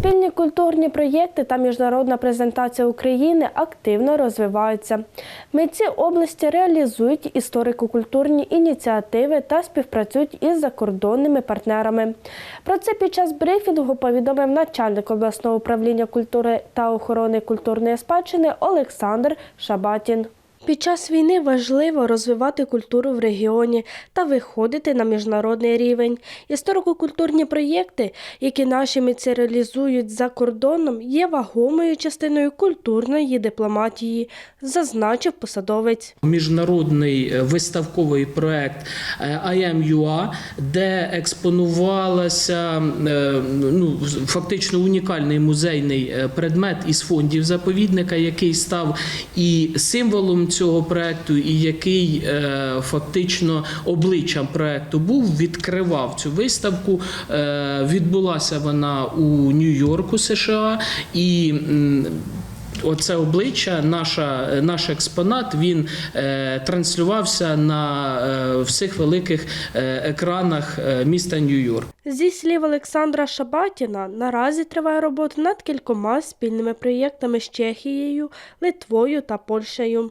Спільні культурні проєкти та міжнародна презентація України активно розвиваються. Митці області реалізують історико-культурні ініціативи та співпрацюють із закордонними партнерами. Про це під час брифінгу повідомив начальник обласного управління культури та охорони культурної спадщини Олександр Шабатін. Під час війни важливо розвивати культуру в регіоні та виходити на міжнародний рівень. Історико-культурні проєкти, які наші митці реалізують за кордоном, є вагомою частиною культурної дипломатії, зазначив посадовець. міжнародний е, виставковий проект е, IMUA, де експонувалася е, ну, фактично унікальний музейний предмет із фондів заповідника, який став і символом цього проекту, і який е, фактично обличчям проекту був, відкривав цю виставку. Е, Відбулася вона у Нью-Йорку, США, і Оце обличчя, наша, наш експонат, він е, транслювався на е, всіх великих е, екранах міста Нью-Йорк. Зі слів Олександра Шабатіна, наразі триває робота над кількома спільними проєктами з Чехією, Литвою та Польщею.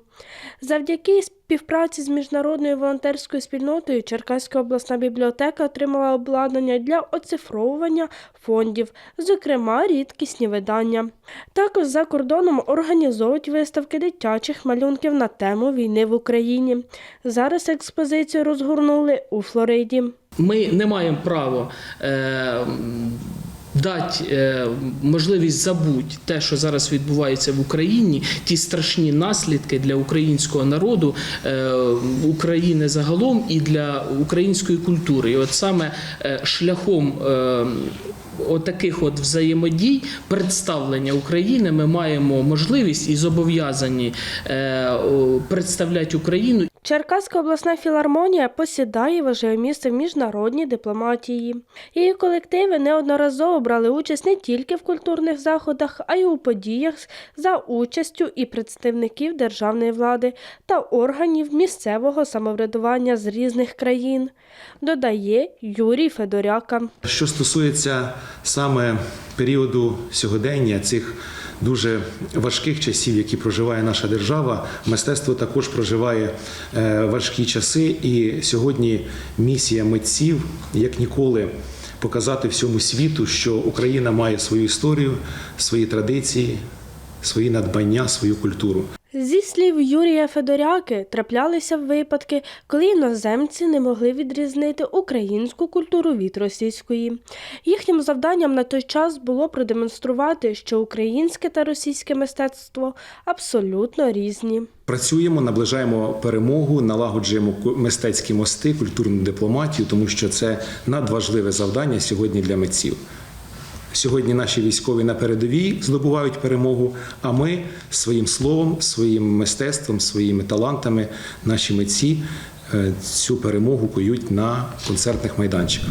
Завдяки співпраці з міжнародною волонтерською спільнотою Черкаська обласна бібліотека отримала обладнання для оцифровування фондів, зокрема рідкісні видання. Також за кордоном організовують виставки дитячих малюнків на тему війни в Україні. Зараз експозицію розгорнули у Флориді. Ми не маємо права. Е, Дати е, можливість забути те, що зараз відбувається в Україні, ті страшні наслідки для українського народу, е, України загалом і для української культури. І от саме е, шляхом е, отаких от взаємодій, представлення України, ми маємо можливість і зобов'язані е, представляти Україну Черкаська обласна філармонія посідає важливе місце в міжнародній дипломатії. Її колективи неодноразово брали участь не тільки в культурних заходах, а й у подіях за участю і представників державної влади та органів місцевого самоврядування з різних країн, додає Юрій Федоряка. Що стосується саме періоду сьогодення цих дуже важких часів, які проживає наша держава, мистецтво також проживає е, важкі часи. І сьогодні місія митців як ніколи показати всьому світу, що Україна має свою історію, свої традиції, свої надбання, свою культуру. Зі слів Юрія Федоряки, траплялися випадки, коли іноземці не могли відрізнити українську культуру від російської. Їхнім завданням на той час було продемонструвати, що українське та російське мистецтво абсолютно різні. Працюємо, наближаємо перемогу, налагоджуємо мистецькі мости, культурну дипломатію, тому що це надважливе завдання сьогодні для митців. Сьогодні наші військові на передовій здобувають перемогу, а ми своїм словом, своїм мистецтвом, своїми талантами, наші митці е, цю перемогу кують на концертних майданчиках.